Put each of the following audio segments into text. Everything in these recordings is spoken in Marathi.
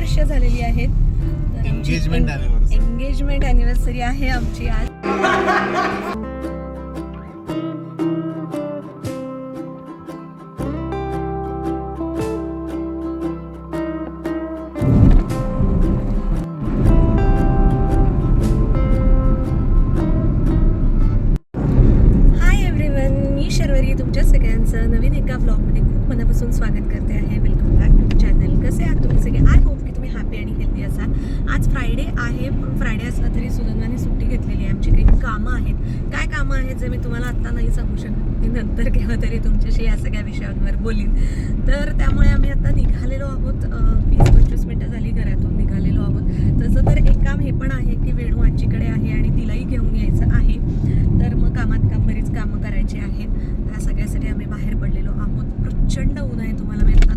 वर्ष झालेली आहेत. एंगेजमेंट अॅनिव्हर्सरी आहे आमची आज. हाय एव्हरीवन मी शर्वरी तुमच्या सगळ्यांचं नवीन एका ब्लॉगमध्ये खूप मनापासून स्वागत करते आहे वेलकम बॅक टू चॅनल कसे आहात तुम्ही सगळे आय होप की तुम्ही हॅपी आणि हेल्दी असाल आज फ्रायडे आहे. पण फ्रायडे असला तरी सुगंधाने सुट्टी घेतलेली आहे. आमची काही कामं आहेत. काय कामं आहेत जे मी तुम्हाला आत्ता नाही सांगू शकत. मी नंतर केव्हा तरी तुमच्याशी या सगळ्या विषयांवर बोलीन. तर त्यामुळे आम्ही आता निघालेलो आहोत. वीस पंचवीस मिनटं झाली घरातून निघालेलो आहोत. तसं तर एक काम हे पण आहे की वेणू आजीकडे आहे आणि तिलाही घेऊन यायचं आहे. तर मग कामात काम बरीच कामं करायची आहेत. त्या सगळ्यासाठी आम्ही बाहेर पडलेलो आहोत. प्रचंड ऊन आहे तुम्हाला मी आता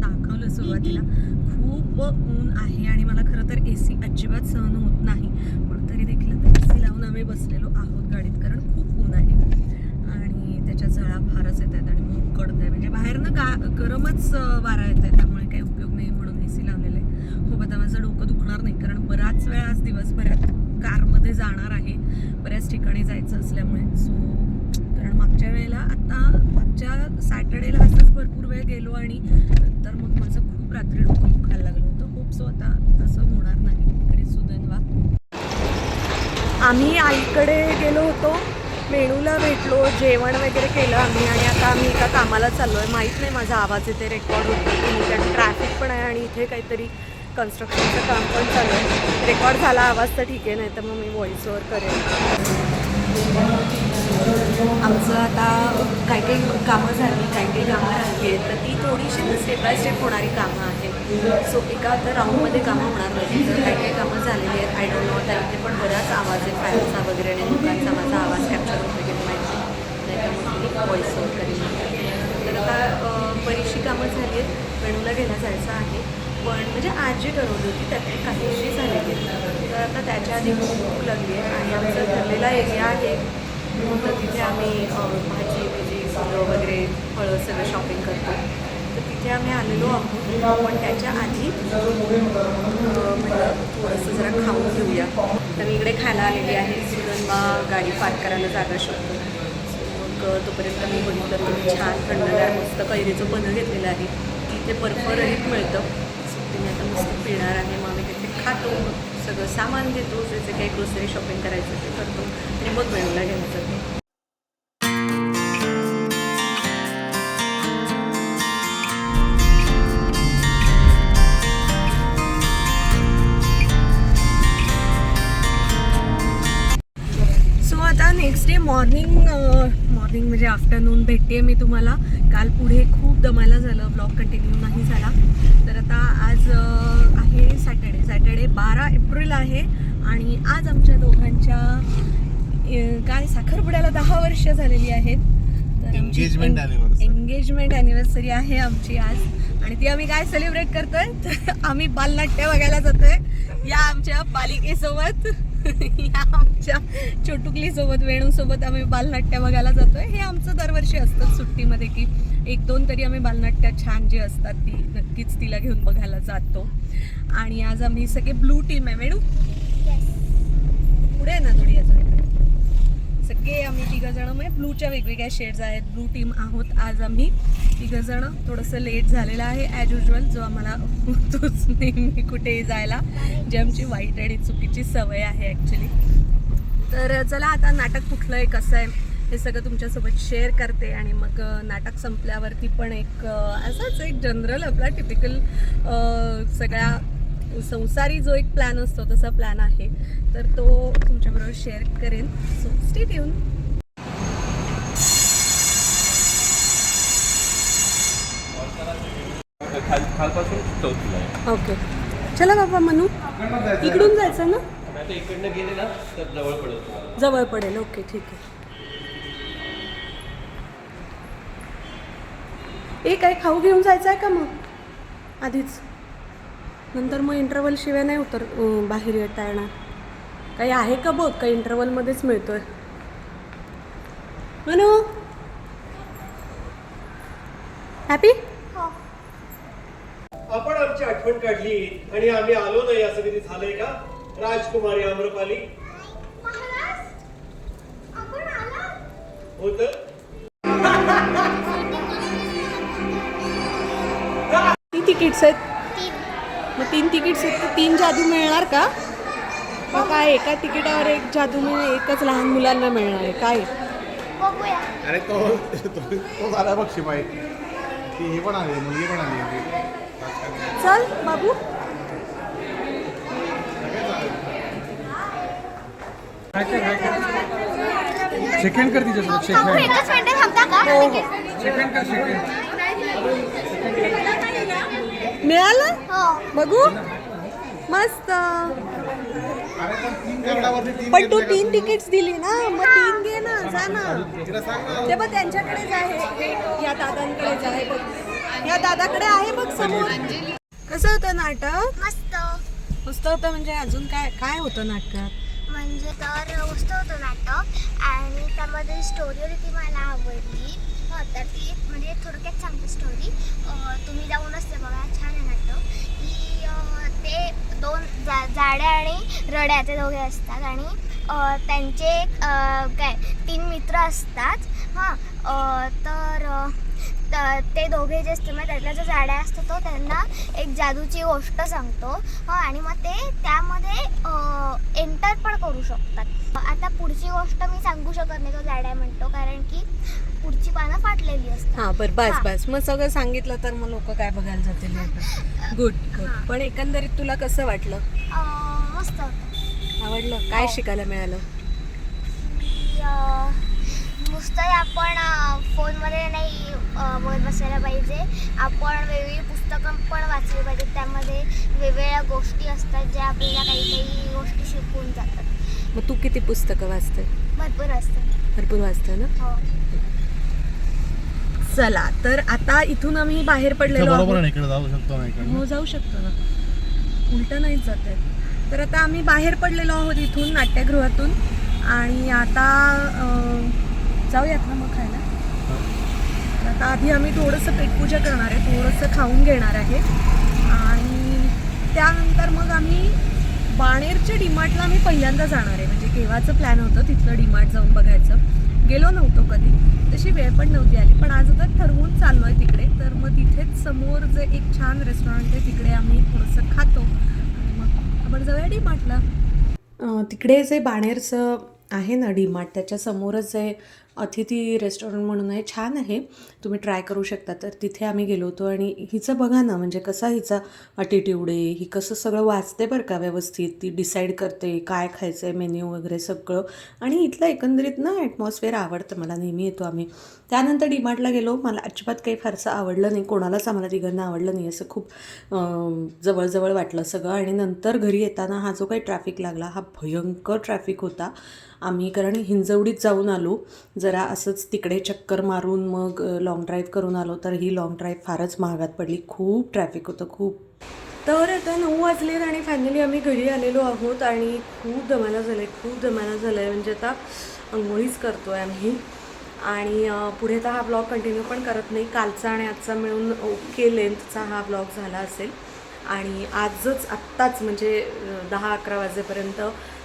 सुरुवातीला खूप ऊन आहे आणि मला खरं तर ए सी अजिबात सहन होत नाही. पण तरी देखील तर ए सी लावून आम्ही बसलेलो आहोत गाडीत कारण खूप ऊन आहे. आणि त्याच्या झळा फारच येत आहेत आणि मग कडत आहे. म्हणजे बाहेरनं गा गरमच वारा येत आहे. त्यामुळे काही उपयोग नाही म्हणून ए सी लावलेलं आहे. हो, खूप आता माझं डोकं दुखणार नाही. कारण बराच वेळा आज दिवसभरात कारमध्ये जाणार आहे. बऱ्याच ठिकाणी जायचं असल्यामुळे. सो कारण मागच्या वेळेला आता मागच्या सॅटर्डेला असंच भरपूर वेळ गेलो आणि नंतर मग माझं खूप रात्री डोकं दुखायला लागलं होतं. होप सो आता तसं होणार नाही. इकडे सुदैनवा आम्ही आईकडे गेलो होतो. मेणूला भेटलो जेवण वगैरे केलं आम्ही आणि आता आम्ही एका कामाला चाललो आहे माहीत नाही माझा आवाज इथे रेकॉर्ड होतो की कारण ट्रॅफिक पण आहे आणि इथे काहीतरी कन्स्ट्रक्शनचं काम पण चालू आहे. रेकॉर्ड झाला आवाज तर ठीक आहे नाही तर मग मी व्हॉईस ओव्हर करेन. आमचं आता काही काही कामं झाली काही काही कामं राहिली आहेत तर ती थोडीशी स्टेप बाय स्टेप होणारी कामं आहेत. सो एका आता राऊंडमध्ये कामं होणार नाही तर काही काही कामं झालेली आहेत. आय डोंट नो त्यामध्ये पण बराच आवाज आहे फॅनचा वगैरे आणि लोकांचा माझा आवाज कॅप्चर होतो की माहिती नाही का मग मी ओव्हर करेन तर आता बरीचशी कामं झाली आहेत. वेणूला घ्यायला जायचं आहे. पण म्हणजे आज जी ठरवली होती त्यातली काहीशी झालेली आहेत. तर आता त्याच्या आधी खूप लागली आहे. आणि आमचा ठरलेला एरिया आहे. तर तिथे आम्ही भाजी भाजी फुलं वगैरे फळं सगळं शॉपिंग करतो. तर तिथे आम्ही आलेलो आहोत. पण त्याच्या आधी म्हणजे थोडंसं जरा खाऊन घेऊया. तर मी इकडे खायला आलेली आहे सुरंबा गाडी पार्क करायला जागा शकतो मग तोपर्यंत मी बघितलं तर छान थंडगार मस्त कैरीचं पन्ह घेतलेलं आहे. तिथे बर्फरहित मिळतं. सो ते मी आता मस्त पिणार आहे. मग आम्ही तिथे खातो. मग सगळं सामान घेतो जे काही ग्रोसरी शॉपिंग करायचं ते करतो आणि मग वेळूला घ्यायला जातो सो आता नेक्स्ट डे मॉर्निंग मॉर्निंग म्हणजे आफ्टरनून भेटते मी तुम्हाला. काल पुढे खूप दमायला झालं ब्लॉग कंटिन्यू नाही झाला. तर आता आज आहे सॅटर्डे सॅटर्डे बारा एप्रिल आहे आणि आज आमच्या दोघांच्या काय साखरपुड्याला दहा वर्ष झालेली आहेत. anniversary. एंगेजमेंट अॅनिव्हर्सरी आहे आमची आज. आणि ती आम्ही काय सेलिब्रेट करतोय? तर आम्ही बालनाट्य बघायला जातोय. या आमच्या बालिकेसोबत या आमच्या छोटुकलीसोबत वेणूसोबत आम्ही बालनाट्य बघायला जातोय. हे आमचं दरवर्षी असतं सुट्टीमध्ये की एक दोन तरी आम्ही बालनाट्य छान जी असतात ती नक्कीच तिला घेऊन बघायला जातो. आणि आज आम्ही सगळे ब्लू टीम आहे. वेणू? पुढे आहे ना थोडी अजून? ओके आम्ही तिघंजणं. म्हणजे ब्लूच्या वेगवेगळ्या शेड्स आहेत. ब्लू टीम आहोत आज आम्ही. तिघंजणं. थोडंसं लेट झालेलं आहे ॲज युजल जो आम्हाला तोच नेहमी कुठेही जायला. जी आमची वाईट आणि चुकीची सवय आहे ॲक्च्युली तर चला आता नाटक कुठलं आहे कसं आहे हे सगळं तुमच्यासोबत शेअर करते. आणि मग नाटक संपल्यावरती पण एक असाच एक जनरल आपला टिपिकल सगळ्या संसारी जो एक प्लॅन असतो तसा प्लॅन आहे. तर तो तुमच्याबरोबर शेअर करेन. सो स्टेट येऊन ओके चला बाबा मनू. इकडून जायचं ना? जवळ पडेल ओके ठीक आहे. ए काय खाऊ घेऊन जायचं आहे का मग? आधीच. नंतर मग इंटरवल शिवाय नाही उतर बाहेर येता येणार. काही आहे का बघ? काही इंटरवलमध्येच मिळतोय. मनू? हॅपी आपण आमची आठवण काढली आणि आम्ही आलो नाही असं कधी झालंय का? राजकुमारी आम्रपाली. महाराज आपण आला? होत. किती तिकीट्स आहेत. मग तीन तिकीट्स आहेत तर तीन जादू मिळणार का? मग काय एका तिकिटावर एक जादू मिळेल एकच लहान मुलांना मिळणार आहे काय? बघूया. अरे तो तो तो झाला बघ शिपाई. ती ही पण आली मुलगी पण आली. होती चल बाबू. सेकंड कर तिच्यासोबत हो, आहे. सेकंड कर सेकंड मिळालं? हो. बघू. मस्त. पण तू तीन तिकीट्स दिली ना? मग तीन घे ना जा ना. ते बघ त्यांच्याकडेच आहे. या दादांकडेच आहे बघ. या दादाकडे आहे बघ समोर. कसं होतं नाटक? मस्त. मस्त होतं म्हणजे अजून काय काय होतं नाटकात? म्हणजे तर मस्त होतं नाटक आणि त्यामध्ये स्टोरी होती ती मला आवडली. हो, तर ती एक म्हणजे थोडक्यात सांगते स्टोरी तुम्ही जाऊनच ते बघा छान आहे नाटक की ते दोन जा जाड्या आणि रड्या ते दोघे असतात आणि त्यांचे एक काय तीन मित्र असतात. हां तर त- दोघे जे असते मग त्यातला जो जाड्या असतो तो त्यांना एक जादूची गोष्ट सांगतो. हो आणि मग ते त्यामध्ये एंटर पण करू शकतात. आता पुढची गोष्ट मी सांगू शकत नाही तो जाड्या म्हणतो कारण की पुढची पानं फाटलेली असतात. हा बर बस. बस. मग सगळं सांगितलं तर मग लोक काय बघायला जातील गुड गुड. पण एकंदरीत तुला कसं वाटलं? मस्त. आवडलं? काय हो. शिकायला मिळालं? की अं, नुसतं आपण फोनमध्ये नाही बघत बसायला पाहिजे. आपण वेगवेगळी पुस्तकं पण वाचली पाहिजेत. त्यामध्ये वेगवेगळ्या गोष्टी असतात ज्या आपल्याला काही काही गोष्टी शिकवून जातात. मग तू किती पुस्तकं वाचते भरपूर असतात भरपूर वाचते ना? हो. चला तर आता इथून आम्ही बाहेर पडलेलो हो जाऊ शकतो ना. उलट नाहीच जात आहे. तर आता आम्ही बाहेर पडलेलो आहोत इथून नाट्यगृहातून. आणि आता जाऊयात ना मग खायला. तर आता आधी आम्ही थोडंसं पेटपूजा करणार आहे थोडंसं खाऊन घेणार आहे. आणि त्यानंतर मग आम्ही बाणेरच्या डीमार्टला आम्ही पहिल्यांदा जाणार आहे. म्हणजे केव्हाचं प्लॅन होतं तिथलं डीमार्ट जाऊन बघायचं. गेलो नव्हतो कधी. तशी वेळ पण नव्हती आली. पण आज आता ठरवून चाललो आहे तिकडे. तर मग तिथेच समोर जे एक छान रेस्टॉरंट आहे तिकडे आम्ही थोडंसं खातो. आणि मग आपण जाऊया डीमार्टला. तिकडे जे बाणेरचं आहे ना डीमार्ट त्याच्यासमोरच जे अतिथी रेस्टॉरंट म्हणून आहे छान आहे. तुम्ही ट्राय करू शकता. तर तिथे आम्ही गेलो होतो आणि हिचं बघा ना म्हणजे कसा हिचा अटिट्यूड आहे ही कसं सगळं वाचते बरं का व्यवस्थित ती डिसाईड करते काय खायचं आहे मेन्यू वगैरे सगळं. आणि इथलं एकंदरीत ना ॲटमॉस्फिअर आवडतं मला नेहमी येतो आम्ही. त्यानंतर डीमार्टला गेलो मला अजिबात काही फारसं आवडलं नाही कोणालाच आम्हाला तिघांना आवडलं नाही असं खूप जवळजवळ वाटलं सगळं. आणि नंतर घरी येताना हा जो काही ट्रॅफिक लागला हा भयंकर ट्रॅफिक होता. आम्ही कारण हिंजवडीत जाऊन आलो. जरा असंच तिकडे चक्कर मारून मग लॉंग ड्राईव्ह करून आलो. तर ही लॉंग ड्राईव्ह फारच महागात पडली. खूप ट्रॅफिक होतं खूप. तर आता नऊ वाजलेत आणि फायनली आम्ही घरी आलेलो आहोत आणि खूप दमाला झालं आहे खूप दमाला झालं आहे म्हणजे आता अंघोळीच करतो आहे आम्ही. आणि पुढे तर हा ब्लॉग कंटिन्यू पण करत नाही. कालचा आणि आजचा मिळून ओके लेंथचा हा ब्लॉग झाला असेल. आणि आजच आत्ताच म्हणजे दहा अकरा वाजेपर्यंत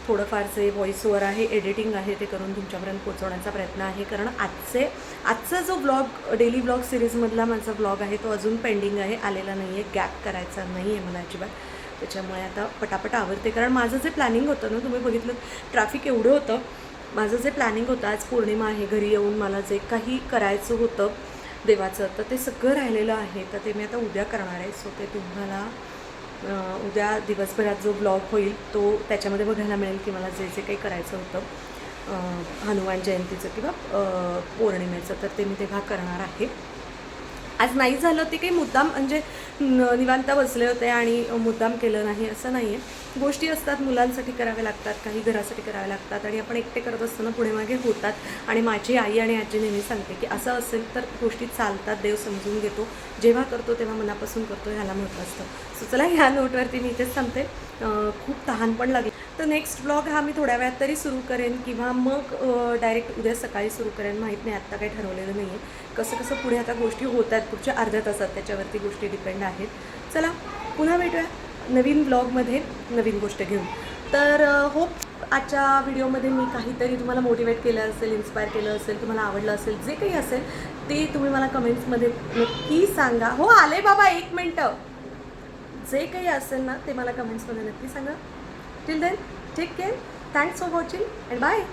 थोडंफार जे व्हॉइस ओवर आहे एडिटिंग आहे ते करून तुमच्यापर्यंत पोचवण्याचा प्रयत्न आहे. कारण आजचे आजचा जो ब्लॉग डेली ब्लॉग सिरीजमधला माझा ब्लॉग आहे तो अजून पेंडिंग आहे आलेला नाही आहे गॅप करायचा नाही आहे मला अजिबात. त्याच्यामुळे आता पटापट आवडते कारण माझं जे प्लॅनिंग होतं ना तुम्ही बघितलं ट्रॅफिक एवढं होतं. माझं जे प्लॅनिंग होतं आज पौर्णिमा आहे घरी येऊन मला जे काही करायचं होतं देवाचं तर ते सगळं राहिलेलं आहे. तर ते मी आता उद्या करणार आहे. सो ते तुम्हाला उद्या दिवसभरात जो ब्लॉग होईल तो त्याच्यामध्ये बघायला मिळेल की मला जे जे काही करायचं होतं हनुमान जयंतीचं किंवा पौर्णिमेचं तर ते मी तेव्हा करणार आहे. आज नाही झालं ते काही मुद्दाम म्हणजे निवांत बसले होते आणि मुद्दाम केलं नाही असं नाही आहे गोष्टी असतात मुलांसाठी कराव्या लागतात काही घरासाठी कराव्या लागतात आणि आपण एकटे करत असताना पुढे मागे होतात. आणि माझी आई आणि आजी नेहमी सांगते की असं असेल तर गोष्टी चालतात देव समजून घेतो. जेव्हा करतो तेव्हा मनापासून करतो ह्याला महत्त्व असतं. सो चला ह्या नोटवरती मी इथेच सांगते खूप तहान पण लागली. तर नेक्स्ट ब्लॉग हा मी थोड्या वेळात तरी सुरू करेन किंवा मग डायरेक्ट उद्या सकाळी सुरू करेन. माहीत नाही आत्ता काही ठरवलेलं नाही आहे कसं कसं पुढे आता गोष्टी होत आहेत पुढच्या अर्ध्या तासात त्याच्यावरती गोष्टी डिपेंड आहेत. चला पुन्हा भेटूया नवीन ब्लॉगमध्ये नवीन गोष्ट घेऊन. तर होप आजच्या व्हिडिओमध्ये मी काहीतरी तुम्हाला मोटिवेट केलं असेल इन्स्पायर केलं असेल तुम्हाला आवडलं असेल जे काही असेल ते तुम्ही मला कमेंट्समध्ये नक्की सांगा. हो आले बाबा एक मिनटं. जे काही असेल ना ते मला कमेंट्समध्ये नक्की सांगा. Till then, take care. Thanks for watching and bye.